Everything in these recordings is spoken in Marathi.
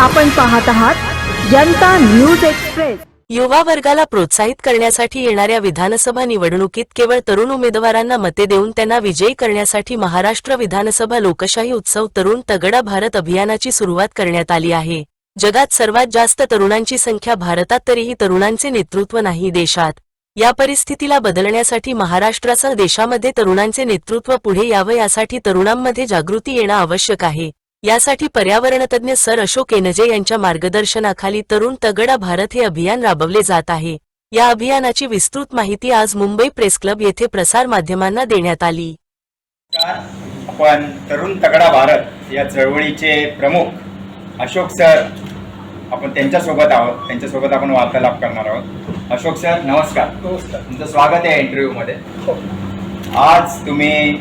आपण पाहत आहात जनता न्यूज एक्सप्रेस. युवा वर्गाला प्रोत्साहित करण्यासाठी येणाऱ्या विधानसभा निवडणुकीत केवळ तरुण उमेदवारांना मते देऊन त्यांना विजयी करण्यासाठी महाराष्ट्र विधानसभा लोकशाही उत्सव तरुण तगडा भारत अभियानाची सुरुवात करण्यात आली आहे. जगात सर्वात जास्त तरुणांची संख्या भारतात तरीही तरुणांचे नेतृत्व नाही देशात. या परिस्थितीला बदलण्यासाठी महाराष्ट्रासह देशामध्ये तरुणांचे नेतृत्व पुढे यावं यासाठी तरुणांमध्ये जागृती येणं आवश्यक आहे. यासाठी पर्यावरणतज्ञ सर अशोक एनजे यांच्या मार्गदर्शनाखाली तरुण तगडा भारत हे अभियान राबवले जात आहे. या अभियानाची विस्तृत माहिती आज मुंबई प्रेस क्लब येथे प्रसार माध्यमांना देण्यात आली. आपण तरुण तगडा भारत या चळवळीचे प्रमुख अशोक सर आपण त्यांच्यासोबत आहोत. त्यांच्यासोबत आपण वार्तालाप करणार आहोत. अशोक सर नमस्कार. नमस्कार. तुमचं स्वागत आहे इंटरव्ह्यूमध्ये हो. आज तुम्ही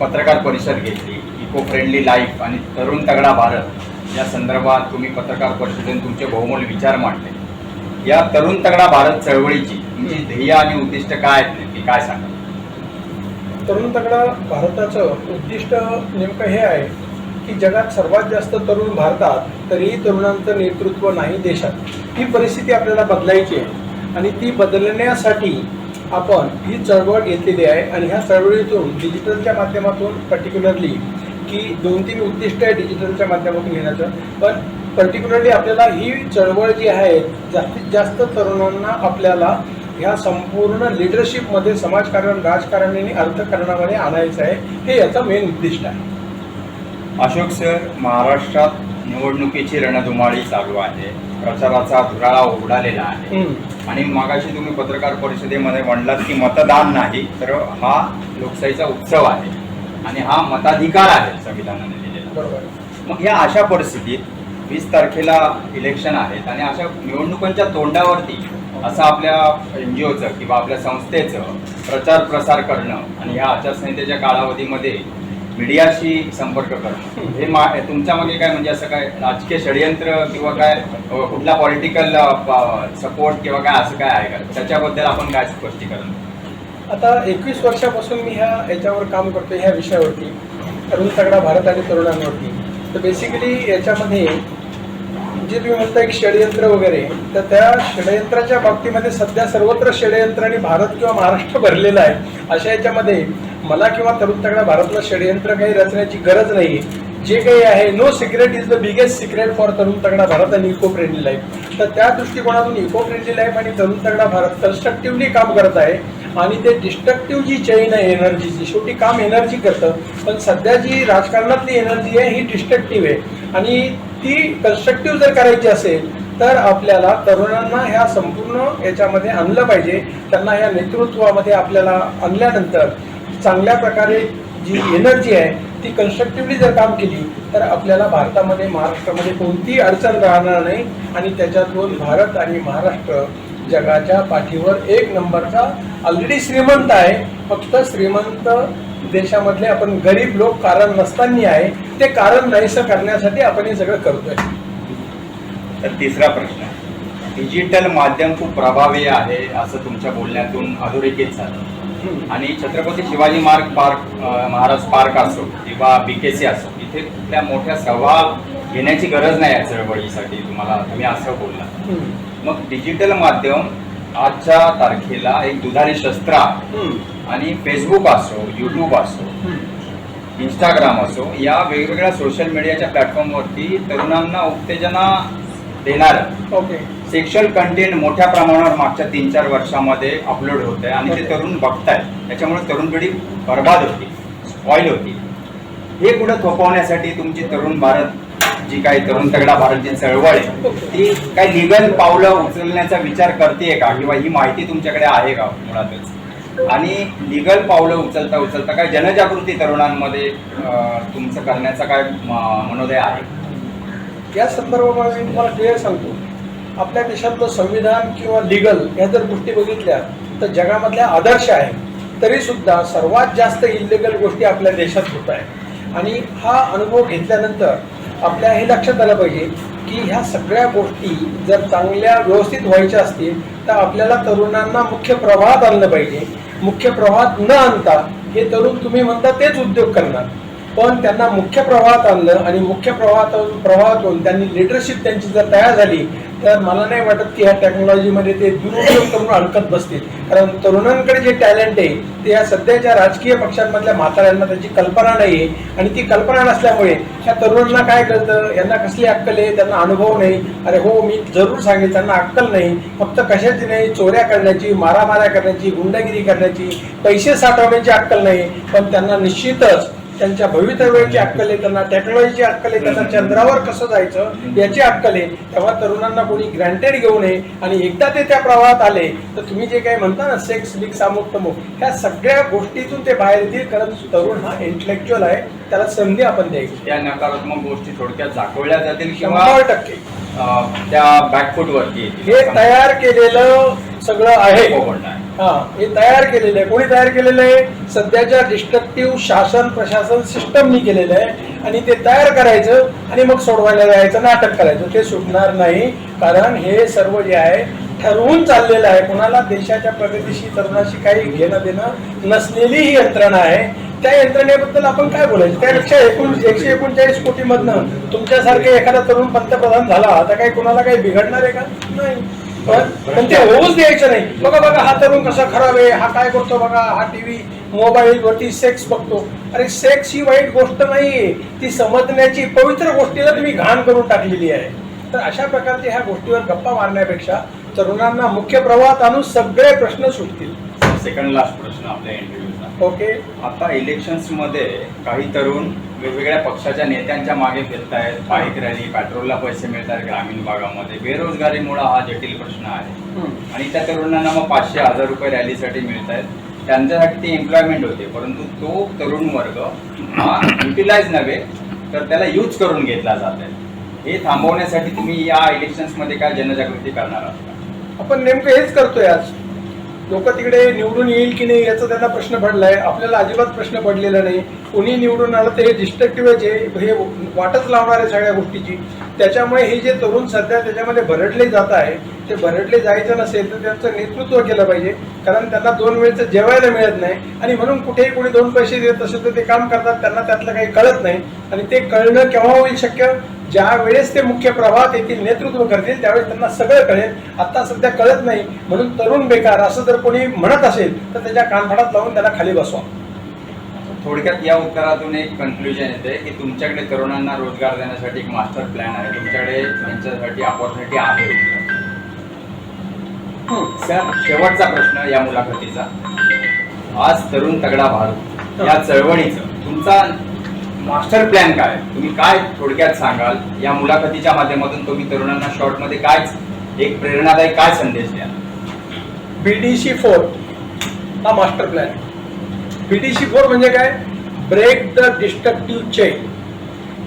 पत्रकार परिषद घेतली. इको फ्रेंडली लाईफ आणि तरुण तगडा भारत या संदर्भात तुम्ही पत्रकार परिषदेत तुमचे बहुमोल विचार मांडले. या तरुण तगडा भारत चळवळीची तुमची ध्येय आणि उद्दिष्ट काय आहेत नेमकी? काय सांगा तरुण तगडा भारताचं उद्दिष्ट नेमकं हे आहे की जगात सर्वात जास्त तरुण भारतात तरीही तरुणांचं नेतृत्व नाही देशात. ही परिस्थिती आपल्याला बदलायची आहे आणि ती बदलण्यासाठी आपण ही चळवळ घेतलेली आहे आणि ह्या चळवळीतून डिजिटलच्या माध्यमातून पर्टिक्युलरली की दोन तीन उद्दिष्ट आहे डिजिटलच्या माध्यमातून घेण्याचं. पण पर्टिक्युलरली आपल्याला ही चळवळ जी आहे जास्तीत जास्त तरुणांना आपल्याला ह्या संपूर्ण लिडरशिपमध्ये समाजकारण राजकारण आणि अर्थकारणामध्ये आणायचं आहे हे याचं मेन उद्दिष्ट आहे. अशोक सर महाराष्ट्रात निवडणुकीची रणधुमाळी चालू आहे. प्रचाराचा धुराळा उडालेला आहे. आणि मागाशी तुम्ही पत्रकार परिषदेमध्ये म्हणलात की मतदान नाही तर हा लोकशाहीचा उत्सव आहे. आणि हा मताधिकार आहे संविधानाने दिलेला. बरोबर. मग या अशा परिस्थितीत वीस तारखेला इलेक्शन आहेत आणि अशा निवडणुकांच्या तोंडावरती असं आपल्या एन जी ओचं किंवा आपल्या संस्थेचं प्रचार प्रसार करणं आणि ह्या आचारसंहितेच्या कालावधीमध्ये मीडियाशी संपर्क करणं हे मा तुमच्या मागे काय म्हणजे असं काय राजकीय षडयंत्र किंवा काय कुठला पॉलिटिकल सपोर्ट किंवा काय असं काय आहे का? त्याच्याबद्दल आपण काय स्पष्टीकरण आता एकवीस वर्षापासून मी ह्या याच्यावर काम करतो ह्या विषयावरती. तरुण सगळा भारत आणि तरुणांवरती. तर बेसिकली याच्यामध्ये जे तुम्ही म्हणताय एक षडयंत्र वगैरे तर त्या षडयंत्राच्या बाबतीमध्ये सध्या सर्वत्र षडयंत्र आणि भारत किंवा महाराष्ट्र भरलेला आहे. अशा याच्यामध्ये मला किंवा तरुण तगडा भारतला षडयंत्र काही रचण्याची गरज नाही जे काही आहे no secret is the biggest secret for Tarun Tagda Bharat आणि इको फ्रेंडली लाईफ तर त्या दृष्टिकोनातून इको फ्रेंडली लाईफ आणि तरुण तगडा भारत कन्स्ट्रक्टिव्हली काम करत आहे. आणि ते डिस्ट्रक्टिव्ह जी चेन आहे एनर्जीची शेवटी काम एनर्जी करतं. पण सध्या जी राजकारणातली एनर्जी आहे ही डिस्ट्रक्टिव्ह आहे. आणि ती कन्स्ट्रक्टिव्ह जर करायची असेल तर आपल्याला तरुणांना ह्या संपूर्ण याच्यामध्ये आणलं पाहिजे. त्यांना ह्या नेतृत्वामध्ये आपल्याला आणल्यानंतर चांगल्या प्रकारे जी एनर्जी आहे ती कन्स्ट्रक्टिव्हली जर काम केली तर आपल्याला भारतामध्ये महाराष्ट्रामध्ये कोणतीही अडचण राहणार नाही. आणि त्याच्यातून भारत आणि महाराष्ट्र जगाच्या पाठीवर एक नंबरचा ऑलरेडी श्रीमंत आहे. फक्त श्रीमंत देशामधले आपण गरीब लोक कारण नसताना आहे. ते कारण नाहीसं करण्यासाठी आपण हे सगळं करतोय. तर तिसरा प्रश्न. डिजिटल माध्यम खूप प्रभावी आहे असं तुमच्या बोलण्यातून अधोरेखित झालं. आणि छत्रपती शिवाजी मार्ग पार्क महाराज पार्क असो किंवा बी के सी असो इथे कुठल्या मोठ्या सभा घेण्याची गरज नाही आहे चळवळीसाठी तुम्हाला तुम्ही असं बोलला. मग डिजिटल माध्यम आजच्या तारखेला एक दुधारी शस्त्र आहे. आणि फेसबुक असो यूट्यूब असो. इंस्टाग्राम असो या वेगवेगळ्या सोशल मीडियाच्या प्लॅटफॉर्मवरती तरुणांना उत्तेजना देणारं ओके सेक्शुअल कंटेंट मोठ्या प्रमाणावर मागच्या तीन चार वर्षामध्ये अपलोड होत आहे आणि ते तरुण बघतायत त्याच्यामुळे तरुण पिढी बर्बाद होती स्पॉईल होती हे कुठं थोपवण्यासाठी तुमची तरुण भारत जी काही तरुण तगडा भारतची चळवळ आहे ती काही लिगल पावलं उचलण्याचा विचार करते का? किंवा ही माहिती तुमच्याकडे आहे का मुळातच? आणि लिगल पावलं उचलता उचलता काय जनजागृती तरुणांमध्ये तुमचं करण्याचा काय म- मनोदय आहे? या संदर्भामध्ये मी तुम्हाला क्लिअर सांगतो. आपल्या देशातलं संविधान किंवा लिगल या जर गोष्टी बघितल्या तर जगामधल्या आदर्श आहे. तरी सुद्धा सर्वात जास्त इलिगल गोष्टी आपल्या देशात होत आहे आणि हा अनुभव घेतल्यानंतर आपल्या हे लक्षात आलं पाहिजे की ह्या सगळ्या गोष्टी जर चांगल्या व्यवस्थित व्हायच्या असतील तर आपल्याला तरुणांना मुख्य प्रवाहात आणलं पाहिजे. मुख्य प्रवाहात न आणता हे तरुण तुम्ही म्हणता तेच उद्योग करणार. पण त्यांना मुख्य प्रवाहात आणलं आणि मुख्य प्रवाहातून प्रवाहातून त्यांनी लिडरशिप त्यांची जर तयार झाली तर मला नाही वाटत की ह्या टेक्नॉलॉजीमध्ये ते दुरुपयोग करून अडकत बसतील. कारण तरुणांकडे जे टॅलेंट आहे ते या सध्याच्या राजकीय पक्षांमधल्या म्हाताऱ्यांना त्याची कल्पना नाही आहे आणि ती कल्पना नसल्यामुळे ह्या तरुणांना काय कळतं? यांना कसली अक्कल आहे? त्यांना अनुभव नाही. अरे हो मी जरूर सांगेल त्यांना अक्कल नाही. फक्त कशाची नाही? चोऱ्या करण्याची मारामाऱ्या करण्याची गुंडगिरी करण्याची पैसे साठवण्याची अक्कल नाही. पण त्यांना निश्चितच त्यांच्या भवितव्याची अक्कल आहे त्यांना टेक्नॉलॉजीची अक्कल आहे त्यांना चंद्रावर कसं जायचं याची अक्कल आहे तेव्हा तरुणांना कोणी ग्रँटेड घेऊ नये आणि एकदा ते त्या प्रवाहात आले तर तुम्ही जे काही म्हणता ना सेक्स लिक सामुक्त मुख ह्या सगळ्या गोष्टीतून ते बाहेर येतील कारण तरुण हा इंटलेक्च्युअल आहे त्याला संधी आपण द्यायची. त्या नकारात्मक गोष्टी थोडक्यात दाखवल्या जातील किंवा शंभर टक्के. त्या बॅकफूटवरती हे तयार केलेलं सगळं आहे. हा हे तयार केलेलं आहे. कोणी तयार केलेलं आहे? सध्याच्या डिस्ट्रक्टिव्ह शासन प्रशासन सिस्टमनी केलेलं आहे. आणि ते तयार करायचं आणि मग सोडवायला जायचं नाटक करायचं. ते सुटणार नाही. कारण हे सर्व जे आहे ठरवून चाललेलं आहे. कोणाला देशाच्या प्रगतीशी तरुणाशी काही घेणं देणं नसलेली ही यंत्रणा आहे. त्या यंत्रणेबद्दल आपण काय बोलायचं? त्यापेक्षा एकूण एकशे एकोणचाळीस कोटीमधनं तुमच्यासारखे एखादा तरुण पंतप्रधान झाला आता काही कोणाला काही बिघडणार आहे का? नाही. पण ते होऊच द्यायचं नाही. बघा बघा हा तरुण कसा खराब आहे. हा काय करतो बघा? हा टीव्ही मोबाईल वरती सेक्स बघतो. अरे सेक्स ही वाईट गोष्ट नाहीये. ती समजण्याची पवित्र गोष्टीला तुम्ही घाण करून टाकलेली आहे. तर अशा प्रकारच्या ह्या गोष्टीवर गप्पा मारण्यापेक्षा तरुणांना मुख्य प्रवाहात आणून सगळे प्रश्न सुटतील. सेकंड लास्ट प्रश्न आपल्या इंटरव्ह्यूचा ओके आता इलेक्शन्समध्ये काही तरुण वेगवेगळ्या पक्षाच्या नेत्यांच्या मागे फिरत आहेत बाईक रॅली पेट्रोलला पैसे मिळत आहेत ग्रामीण भागामध्ये. बेरोजगारीमुळे हा जटिल प्रश्न आहे. आणि त्या तरुणांना मग पाचशे हजार रुपये रॅलीसाठी मिळत आहेत त्यांच्यासाठी ती एम्प्लॉयमेंट होते परंतु तो तरुण वर्ग हा युटिलाइज नव्हे तर त्याला यूज करून घेतला जात आहे हे थांबवण्यासाठी तुम्ही या इलेक्शन्समध्ये काय जनजागृती करणार आहात? आपण नेमकं हेच करतोय आज. लोक तिकडे निवडून येईल की नाही याचा त्यांना प्रश्न पडलाय. आपल्याला अजिबात प्रश्न पडलेला नाही. कोणी निवडून आलं तर हे डिस्ट्रक्टिव्ह आहे हे वाटच लावणार आहे सगळ्या गोष्टीची. त्याच्यामुळे हे जे तरुण सध्या त्याच्यामध्ये भरडले जात आहे ते भरडले जायचं नसेल तर त्यांचं नेतृत्व केलं पाहिजे. कारण त्यांना दोन वेळचं जेवायला मिळत नाही. आणि म्हणून कुठेही कोणी दोन पैसे देत असेल तर ते काम करतात त्यांना त्यातलं काही कळत नाही. आणि ते कळणं केव्हा होईल शक्य? ज्या वेळेस ते मुख्य प्रवाहात येथील नेतृत्व करतील त्यावेळेस त्यांना सगळं कळेल. आता सध्या कळत नाही. म्हणून तरुण बेकार असं जर कोणी म्हणत असेल तर त्याच्या कानफाडात लावून त्याला खाली बसवा. थोडक्यात या उत्तरातून एक कन्क्लुजन येते की तुमच्याकडे तरुणांना रोजगार देण्यासाठी एक मास्टर प्लॅन आहे. तुमच्याकडे त्यांच्यासाठी अपॉर्च्युनिटी आहे. सर शेवटचा प्रश्न या मुलाखतीचा. आज तरुण तगडा भारत. या चळवळीचं. तुमचा मास्टर प्लॅन काय? तुम्ही काय थोडक्यात सांगाल? या मुलाखतीच्या माध्यमातून तुम्ही तरुणांना शॉर्टमध्ये काय एक प्रेरणादायी काय संदेश द्याल? बीडीसी फोर हा मास्टर प्लॅन. बीडीसी फोर म्हणजे काय? Break the destructive chain.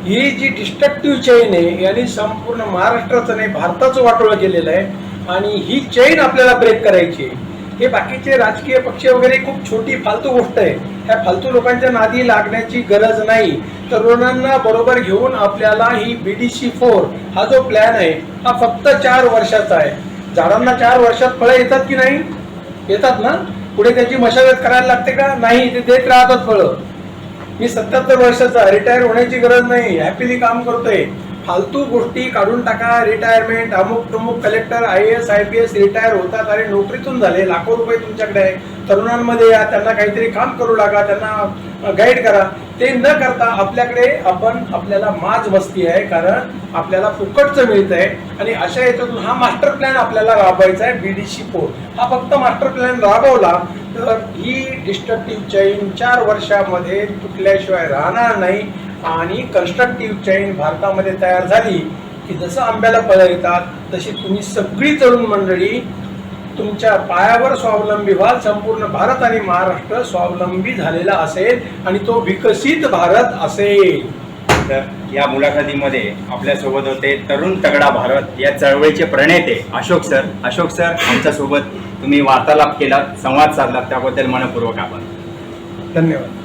ही जी डिस्ट्रक्टिव्ह चेन आहे यांनी संपूर्ण महाराष्ट्राचं नाही भारताचं वाटोळं केलेलं आहे आणि ही चेन आपल्याला ब्रेक करायची आहे. हे बाकीचे राजकीय पक्ष वगैरे खूप छोटी फालतू गोष्ट आहे. ह्या फालतू लोकांच्या नादी लागण्याची गरज नाही. तरुणांना बरोबर घेऊन आपल्याला ही बीडीसी फोर हा जो प्लॅन आहे हा फक्त चार वर्षाचा आहे. झाडांना चार वर्षात फळं येतात की नाही? येतात ना? पुढे त्याची मशागत करायला लागते का? नाही ते देत राहतात फळं. मी सत्याहत्तर वर्षाचा रिटायर होण्याची गरज नाही. हॅपीली काम करतोय. फालतू गोष्टी काढून टाका रिटायरमेंट अमुक प्रमुख collector I S I P S retire होतात आणि नोकरीतून झाले लाखो रुपये तुमच्याकडे आहे. तरुणांमध्ये या त्यांना काहीतरी काम करू लागा त्यांना गाईड करा. ते न करता आपल्याकडे आपण आपल्याला माज मस्ती आहे कारण आपल्याला फुकटचं मिळत आहे आणि अशा याच्यातून हा मास्टर प्लॅन आपल्याला राबवायचा आहे बी डी सी फोर हा फक्त मास्टर प्लॅन राबवला तर ही डिस्ट्रक्टिव्ह चैन चार वर्षामध्ये तुटल्याशिवाय राहणार नाही. आणि कन्स्ट्रक्टिव्ह चेन भारतामध्ये तयार झाली की जसं आंब्याला फळं येतात तशी तुम्ही सगळी तरुण मंडळी तुमच्या पायावर स्वावलंबी व्हाल संपूर्ण भारत आणि महाराष्ट्र स्वावलंबी झालेला असेल आणि तो विकसित भारत असेल. तर या मुलाखतीमध्ये आपल्यासोबत होते तरुण तगडा भारत या चळवळीचे प्रणेते अशोक सर. अशोक सर आमच्यासोबत तुम्ही वार्तालाप केला संवाद साधला त्याबद्दल मनपूर्वक आपण धन्यवाद.